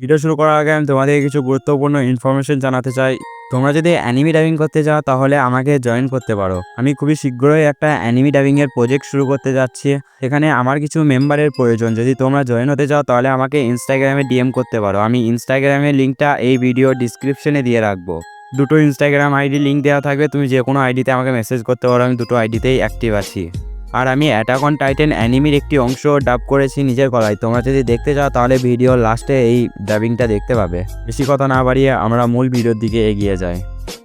Video শুরু করার আগে আমি তোমাদের কিছু গুরুত্বপূর্ণ ইনফরমেশন জানাতে চাই। তোমরা যদি অ্যানিমি ডাবিং করতে চাও, তাহলে আমাকে জয়েন করতে পারো। আমি খুবই শীঘ্রই একটা অ্যানিমি ডাবিংয়ের প্রজেক্ট শুরু করতে যাচ্ছি। এখানে আমার কিছু মেম্বারের প্রয়োজন। যদি তোমরা জয়েন হতে চাও, তাহলে আমাকে ইনস্টাগ্রামে ডিএম করতে পারো। আমি ইনস্টাগ্রামের লিঙ্কটা এই ভিডিও ডিসক্রিপশনে দিয়ে রাখব। দুটো ইনস্টাগ্রাম আইডি লিঙ্ক দেওয়া থাকবে। তুমি যে কোনো আইডিতে আমাকে মেসেজ করতে পারো। আমি দুটো আইডিতেই অ্যাক্টিভ আছি। আর আমি অ্যাটাক অন টাইটেন অ্যানিমির একটি অংশ ডাব করেছি নিজের গলায়। তোমরা যদি দেখতে চাও, তাহলে ভিডিও লাস্টে এই ডাবিংটা দেখতে পাবে। বেশি কথা না বাড়িয়ে আমরা মূল ভিডিওর দিকে এগিয়ে যাই।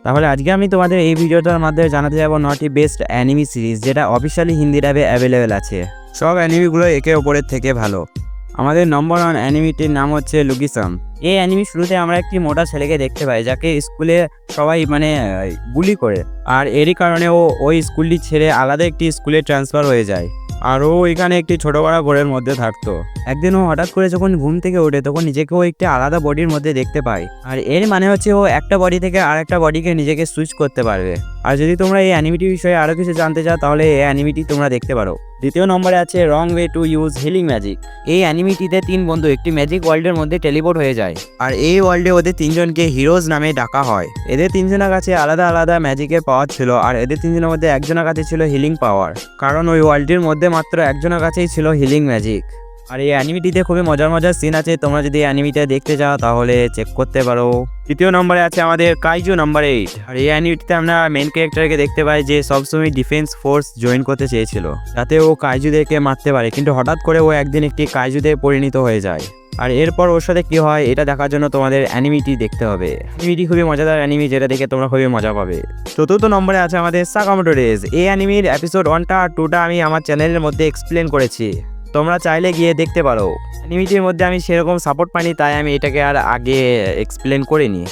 তাহলে আজকে আমি তোমাদের এই ভিডিওটার মাধ্যমে জানাতে যাব নটি বেস্ট অ্যানিমি সিরিজ যেটা অফিসিয়ালি হিন্দি ডাবে অ্যাভেলেবেল আছে। সব অ্যানিমিগুলো একে ওপরের থেকে ভালো। আমাদের নম্বর ওয়ান অ্যানিমিটির নাম হচ্ছে লুকিসাম এই অ্যানিমি শুরুতে আমরা একটি মোটা ছেলেকে দেখতে পাই, যাকে স্কুলে সবাই মানে গুলি করে। আর এরই কারণে ও, ওই স্কুলটি ছেড়ে আলাদা একটি স্কুলে ট্রান্সফার হয়ে যায়। আর ও এখানে একটি ছোট বড় ঘরের মধ্যে থাকতো। একদিন ও হঠাৎ করে যখন ঘুম থেকে ওঠে, তখন নিজেকে ও একটি আলাদা বডির মধ্যে দেখতে পায়। আর এর মানে হচ্ছে ও একটা বডি থেকে আরেকটা বডিকে নিজেকে সুইচ করতে পারবে। আর যদি তোমরা এই অ্যানিমিটি বিষয়ে আরও কিছু জানতে চাও, তাহলে এই অ্যানিমিটি তোমরা দেখতে পারো। দ্বিতীয় নম্বরে আছে wrong way to use healing magic. এই অ্যানিমিটিতে তিন বন্ধু, একটি ম্যাজিক ওয়ার্ল্ডের মধ্যে টেলিপোর্ট হয়ে যায়। আর এই ওয়ার্ল্ডে ওদের তিনজনকে হিরোজ নামে ডাকা হয়। এদের তিনজনের কাছে আলাদা আলাদা ম্যাজিকের পাওয়ার ছিল, আর এদের তিনজনের মধ্যে একজনের কাছে ছিল হিলিং পাওয়ার। কারণ ওই ওয়ার্ল্ডটির মধ্যে মাত্র একজনের কাছেই ছিল হিলিং ম্যাজিক। আর এই অ্যানিমিটিতে খুবই মজার মজার সিন আছে, তোমরা যদি অ্যানিমিটা দেখতে চাও তাহলে চেক করতে পারো। তৃতীয় নম্বরে আছে আমাদের কাইজু নাম্বার এইট আর এই অ্যানিমিটিতে আমরা মেন ক্যারেক্টারকে দেখতে পাই যে সবসময় ডিফেন্স ফোর্স জয়েন করতে চেয়েছিল। যাতে ও কাইজুদেরকে মারতে পারে, কিন্তু হঠাৎ করে ও একদিন একটি কাইজুদের পরিণত হয়ে যায়। আর এরপর ওর সাথে কি হয়, এটা দেখার জন্য তোমাদের অ্যানিমিটি দেখতে হবে। অ্যানিমিটি খুবই মজাদার অ্যানিমি, যেটা দেখে তোমরা খুবই মজা পাবে। চতুর্থ নম্বরে আছে আমাদের সাকামোটো রেজ এই অ্যানিমির এপিসোড ওয়ানটা আর টুটা আমি আমার চ্যানেলের মধ্যে এক্সপ্লেন করেছি। তোমরা চাইলে গিয়ে দেখতে পারো। অ্যানিমিটির মধ্যে আমি সেরকম সাপোর্ট পাইনি, তাই আমি এটাকে আর আগে এক্সপ্লেন করিনি।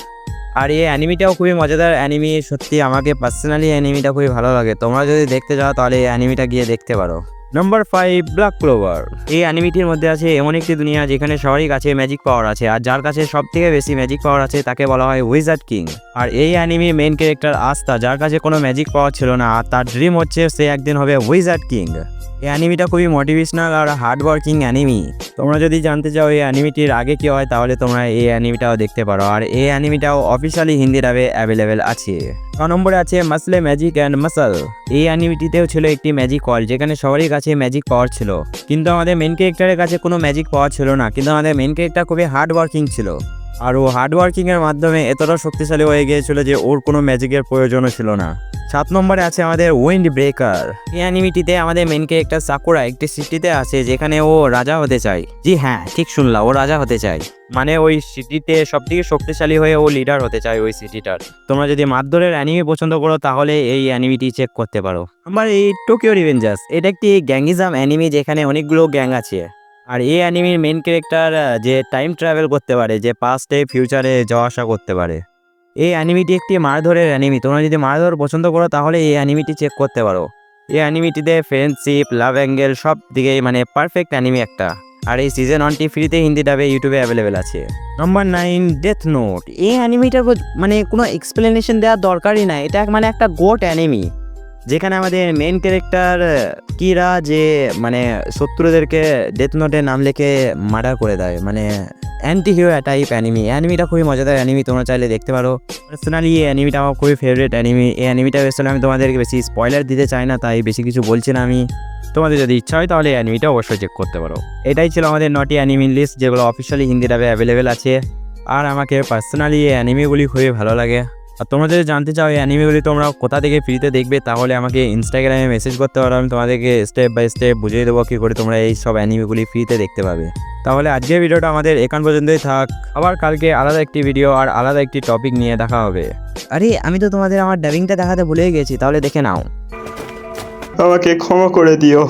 আর এই অ্যানিমিটাও খুবই মজাদার অ্যানিমি, সত্যি আমাকে পার্সোনালি অ্যানিমিটা খুবই ভালো লাগে। তোমরা যদি দেখতে চাও তাহলে এই অ্যানিমিটা গিয়ে দেখতে পারো। নম্বর ফাইভ ব্ল্যাক ক্লোভার এই অ্যানিমিটির মধ্যে আছে এমন একটি দুনিয়া যেখানে সবারই কাছে ম্যাজিক পাওয়ার আছে, আর যার কাছে সব থেকে বেশি ম্যাজিক পাওয়ার আছে তাকে বলা হয় উইজার্ড কিং আর এই অ্যানিমি মেন ক্যারেক্টার আস্থা যার কাছে কোনো ম্যাজিক পাওয়ার ছিল না, আর তার ড্রিম হচ্ছে সে একদিন হবে উইজার্ড কিং এই অ্যানিমিটা খুবই মোটিভেশনাল আর হার্ড ওয়ার্কিং অ্যানিমি। তোমরা যদি জানতে চাও এই অ্যানিমিটির আগে কি হয়, তাহলে তোমরা এই অ্যানিমিটাও দেখতে পারো। আর এই অ্যানিমিটাও অফিসিয়ালি হিন্দি ডাবে অ্যাভেলেবেল আছে। ছ নম্বরে আছে মাসলে ম্যাজিক অ্যান্ড মাসাল এই অ্যানিমিটিতেও ছিল একটি ম্যাজিক কল যেখানে সবারই কাছে ম্যাজিক পাওয়ার ছিল। কিন্তু আমাদের মেন ক্যারেক্টারের কাছে কোনো ম্যাজিক পাওয়ার ছিল না, কিন্তু আমাদের মেন ক্যারেক্টার খুবই হার্ড ওয়ার্কিং ছিল। আর ও হার্ড ওয়ার্কিংয়ের মাধ্যমে এতটা শক্তিশালী হয়ে গিয়েছিল যে ওর কোনো ম্যাজিকের প্রয়োজনও ছিল না। সাত নম্বরে আছে আমাদের উইন্ড ব্রেকার এই অ্যানিমিটিতে আমাদের মেন ক্যারেক্টার সাকুরা একটি সিটিতে আছে যেখানে ও রাজা হতে চায়। জি হ্যাঁ ঠিক শুনলা ও রাজা হতে চায়। মানে ওই সিটিতে সব থেকে শক্তিশালী হয়ে ও লিডার হতে চায় ওই সিটিটার তোমরা যদি মারধরের অ্যানিমি পছন্দ করো, তাহলে এই অ্যানিমিটি চেক করতে পারো। আমার এই টোকিও রিভেঞ্জার্স এটা একটি গ্যাঙ্গিজম অ্যানিমি যেখানে অনেকগুলো গ্যাং আছে। আর এই অ্যানিমির মেন ক্যারেক্টার যে টাইম ট্রাভেল করতে পারে, যে পাস্টে ফিউচারে যাওয়া আসা করতে পারে। এই অ্যানিমিটি একটি মারধরের অ্যানিমি তোমরা যদি মারধর পছন্দ করো, তাহলে এই অ্যানিমিটি চেক করতে পারো। এই অ্যানিমিটিতে ফ্রেন্ডশিপ লাভ অ্যাঙ্গেল সব দিকে মানে পারফেক্ট অ্যানিমি একটা। আর এই সিজন ওয়ানটি ফ্রিতে হিন্দি ডাবে ইউটিউবে অ্যাভেলেবেল আছে। নম্বর নাইন ডেথ নোট এই অ্যানিমিটার মানে কোনো এক্সপ্লেনেশন দেওয়ার দরকারই নাই। এটা মানে একটা গোট অ্যানিমি যেখানে আমাদের মেন ক্যারেক্টার কিরা যে মানে শত্রুদেরকে ডেথ নোটে নাম লিখে মার্ডার করে দেয়। মানে অ্যান্টি হিরো টাইপ অ্যানিমি অ্যানিমিটা খুবই মজাদার অ্যানিমি তোমরা চাইলে দেখতে পারো। পার্সোনালি এই অ্যানিমিটা আমার খুবই ফেভারিট অ্যানিমি এই অ্যানিমিটা আসলে আমি তোমাদেরকে বেশি স্পয়লার দিতে চাই না, তাই বেশি কিছু বলছি না আমি। তোমাদের যদি ইচ্ছা হয় তাহলে অ্যানিমিটা অবশ্যই চেক করতে পারো। এটাই ছিল আমাদের নটি অ্যানিমি লিস্ট যেগুলো অফিসিয়ালি হিন্দি ডাবে অ্যাভেলেবেল আছে। আর আমাকে পার্সোনালি এই অ্যানিমিগুলি খুবই ভালো লাগে। আর তোমরা যদি জানতে চাও এই অ্যানিমেগুলি তোমরা কোথা থেকে ফ্রিতে দেখবে, তাহলে আমাকে ইনস্টাগ্রামে মেসেজ করতে পারো। আমি তোমাদেরকে স্টেপ বাই স্টেপ বুঝিয়ে দেবো কী করে তোমরা এই সব অ্যানিমেগুলি ফ্রিতে দেখতে পাবে। তাহলে আজকে ভিডিওটা আমাদের এখান পর্যন্তই থাক। আবার কালকে আলাদা একটি ভিডিও আর আলাদা একটি টপিক নিয়ে দেখা হবে। আরে আমি তো তোমাদের আমার ডাবিংটা দেখাতে ভুলে গেছি তাহলে দেখে নাও। আমাকে ক্ষমা করে দিও।